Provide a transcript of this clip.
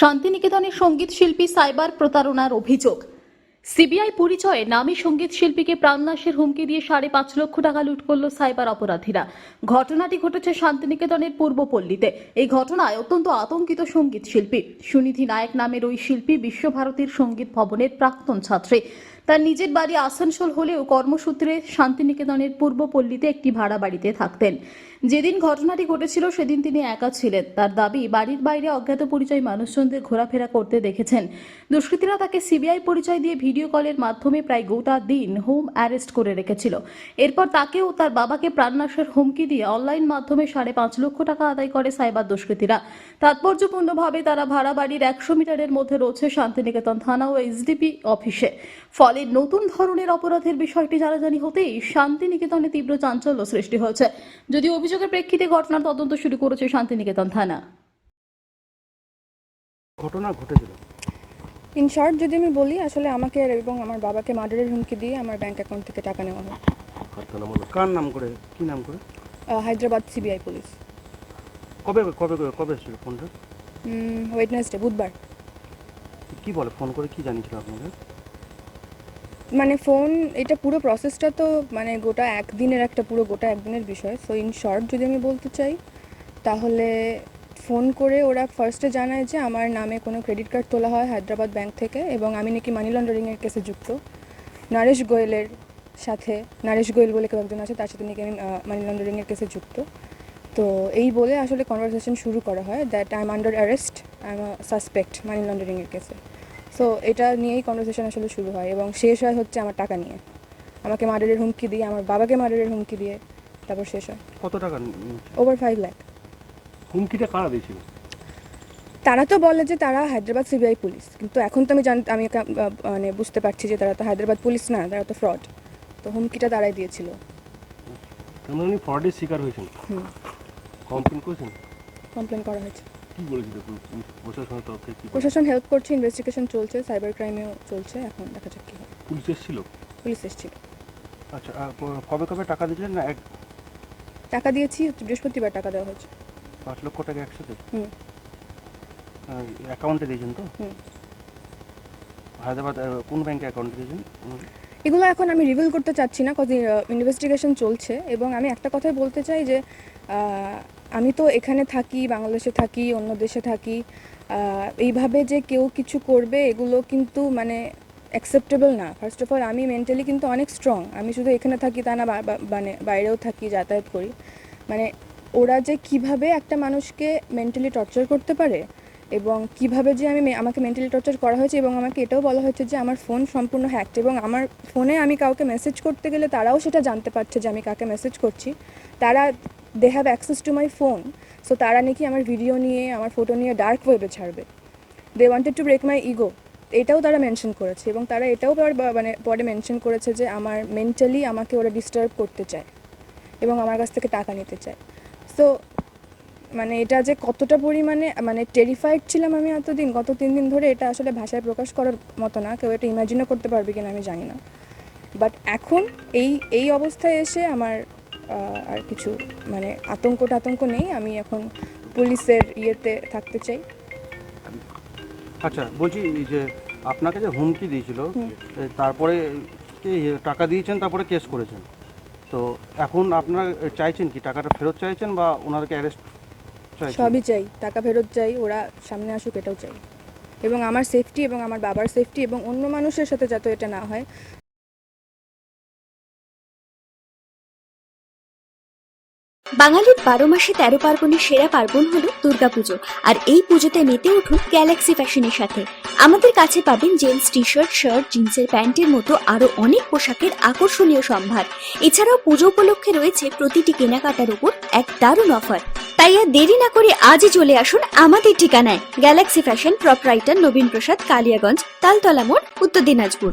শান্তিনিকেতনের সংগীত শিল্পী সাইবার প্রতারণার অভিযোগ। সিবিআই পরিচয়ে নামী সংগীত শিল্পীকে প্রাণনাশের হুমকি দিয়ে সাড়ে পাঁচ লক্ষ টাকা লুট করল সাইবার অপরাধীরা। ঘটনাটি ঘটেছে শান্তিনিকেতনের পূর্বপল্লীতে। এই ঘটনায় অত্যন্ত আতঙ্কিত সংগীত শিল্পী সুনিধি নায়ক নামের ওই শিল্পী বিশ্বভারতীর সংগীত ভবনের প্রাক্তন ছাত্রী। তার নিজের বাড়ি আসানসোল হলেও কর্মসূত্রে শান্তিনিকেতনের পূর্বপল্লীতে একটি ভাড়া বাড়িতে থাকতেন। যেদিন ঘটনাটি ঘটেছিল, সেদিন তিনি একা ছিলেন। তার দাবি, বাড়ির বাইরে অজ্ঞাত পরিচয় মানুষজনদের ঘোরাফেরা করতে দেখেছেন। দুষ্কৃতীরা তাকে সিবিআই পরিচয় দিয়ে ভিডিও কলের মাধ্যমে প্রায় গোটা দিন হোম অ্যারেস্ট করে রেখেছিল। এরপর তাকেও তার বাবাকে প্রাণনাশের হুমকি দিয়ে অনলাইন মাধ্যমে সাড়ে পাঁচ লক্ষ টাকা আদায় করে সাইবার দুষ্কৃতীরা। তাৎপর্যপূর্ণভাবে তারা ভাড়া বাড়ির একশো মিটারের মধ্যে রয়েছে শান্তিনিকেতন থানা ও এসডিপি অফিসে। ফলে নতুন ধরনের অপরাধের বিষয়টি জানাজানি হতেই শান্তিনিকেতনে তীব্র চাঞ্চল্য সৃষ্টি হয়েছে। যদি অভিযোগের প্রেক্ষিতে ঘটনার তদন্ত শুরু করেছে শান্তিনিকেতন থানা। ঘটনা ঘটেছিল। ইন শর্ট যদি আমি বলি আসলে আমাকে আর এবং আমার বাবাকে মার্ডারের হুমকি দিয়ে আমার ব্যাংক অ্যাকাউন্ট থেকে টাকা নেওয়া হয়। কার নাম করে? কি নাম করে? হায়দ্রাবাদ সিবিআই পুলিশ কবে কবে কবে এসেছিল ফোনটা? ওয়েডনেসডে বুধবার। কি বলে? ফোন করে কি জানিয়েছিল আপনাদের? মানে ফোন এটা পুরো প্রসেসটা তো মানে গোটা একদিনের একটা পুরো গোটা একদিনের বিষয়। সো ইন শর্ট যদি আমি বলতে চাই, তাহলে ফোন করে ওরা ফার্স্টে জানায় যে আমার নামে কোনো ক্রেডিট কার্ড তোলা হয় হায়দ্রাবাদ ব্যাংক থেকে এবং আমি নাকি মানি লন্ডারিংয়ের কেসে যুক্ত। নরেশ গোয়েলের সাথে, নরেশ গোয়েল বলে কেউ একজন আছে, তার সাথে নাকি আমি মানি লন্ডারিংয়ের কেসে যুক্ত। তো এই বলে আসলে কনভারসেশন শুরু করা হয় that I am under arrest I am suspect money লন্ডারিংয়ের কেসে সো এটা নিয়েই কনভারসেশন আসলে শুরু হয় এবং শেষ হয় হচ্ছে আমার টাকা নিয়ে। আমাকে মার্ডারের হুমকি দিয়ে আমার বাবাকে মার্ডারের হুমকি দিয়ে তারপর শেষ হয়। কত টাকা ওভার ফাইভ ল্যাক হুমকিটা কারা দিয়েছিল? তারা তো বলে যে তারা হায়দ্রাবাদ সিবিআই পুলিশ কিন্তু এখন তো আমি জান আমি মানে বুঝতে পারছি যে তারা তো হায়দ্রাবাদ পুলিশ না তারা তো ফ্রড তো হুমকিটা তারাই দিয়েছিল। তার মানে উনি ফ্রডের শিকার হয়েছেন। হুম। কমপ্লেন করেছেন? কমপ্লেন করা হয়েছে। কি বলেছিল? প্রশাসনের তরফ থেকে প্রশাসন হেল্প করছে ইনভেস্টিগেশন চলছে সাইবার ক্রাইমেও চলছে এখন দেখা যাক কী হয়। পুলিশ এসেছিল? পুলিশ এসেছিল। আচ্ছা কবে কবে টাকা দিয়েছিলেন না এক টাকা দিয়েছি বৃহস্পতিবার টাকা দেওয়া হয়েছে। পাঁচ লক্ষ টাকা একসাথে? হুম। অ্যাকাউন্টে দিয়েছেন তো? হুম। হায়দ্রাবাদ কোন ব্যাংকে অ্যাকাউন্টে দিয়েছেন? এগুলো এখন আমি রিভিল করতে চাচ্ছি না কজ ইনভেস্টিগেশন চলছে। এবং আমি একটা কথাই বলতে চাই যে আমি তো এখানে থাকি, বাংলাদেশে থাকি, অন্য দেশে থাকি এইভাবে যে কেউ কিছু করবে, এগুলো কিন্তু মানে অ্যাকসেপ্টেবল না। ফার্স্ট অফ অল আমি মেন্টালি কিন্তু অনেক স্ট্রং আমি শুধু এখানে থাকি তা না মানে বাইরেও থাকি, যাতায়াত করি। মানে ওরা যে কীভাবে একটা মানুষকে মেন্টালি টর্চার করতে পারে এবং কীভাবে যে আমি আমাকে মেন্টালি টর্চার করা হয়েছে এবং আমাকে এটাও বলা হয়েছে যে আমার ফোন সম্পূর্ণ হ্যাকড এবং আমার ফোনে আমি কাউকে মেসেজ করতে গেলে তারাও সেটা জানতে পারছে যে আমি কাকে মেসেজ করছি। তারা they have access to my phone so তারা নাকি আমার ভিডিও নিয়ে, আমার ফটো নিয়ে ডার্ক ওয়েবে ছাড়বে। They wanted to break my ego এটাও তারা মেনশন করেছে এবং তারা এটাও মানে পরে মেনশন করেছে যে আমার মেন্টালি আমাকে ওরা ডিস্টার্ব করতে চায় এবং আমার কাছ থেকে টাকা নিতে চায়। সো মানে এটা যে কতটা পরিমাণে মানে টেরিফাইড ছিলাম আমি এতদিন গত তিন দিন ধরে এটা আসলে ভাষায় প্রকাশ করার মতো না কেউ এটা ইমাজিনও করতে পারবে কিনা আমি জানি না। বাট এখন এই এই অবস্থায় এসে আমার আর কিছু মানে আতঙ্ক টাতঙ্ক নেই আমি এখন পুলিশের ইয়েতে থাকতে চাই। আচ্ছা বলছি যে আপনাকে যে হুমকি দিয়েছিল তারপরে কি টাকা দিয়েছেন তারপরে কেস করেছেন। তো এখন আপনারা চাইছেন কি টাকাটা ফেরত চাইছেন বা ওনাদেরকে অ্যারেস্ট সবই চাই টাকা ফেরত চাই ওরা সামনে আসুক এটাও চাই। এবং আমার সেফটি এবং আমার বাবার সেফটি এবং অন্য মানুষের সাথে যাতে এটা না হয়। বাঙালির বারো মাসে তেরো পার্বণের সেরা পার্বণ হলো দুর্গাপুজো। আর এই পুজোতে মেতে উঠুন গ্যালাক্সি ফ্যাশনের সাথে। আমাদের কাছে পাবেন জেন্টস টি শার্ট শার্ট জিন্সের প্যান্টের মতো আরও অনেক পোশাকের আকর্ষণীয় সম্ভার। এছাড়াও পুজো উপলক্ষে রয়েছে প্রতিটি কেনাকাটার উপর এক দারুণ অফার তাই আর দেরি না করে আজই চলে আসুন আমাদের ঠিকানায় Galaxy Fashion proprietor Nabin Prasad, Kaliaganj, Taltala মোড়, উত্তর দিনাজপুর।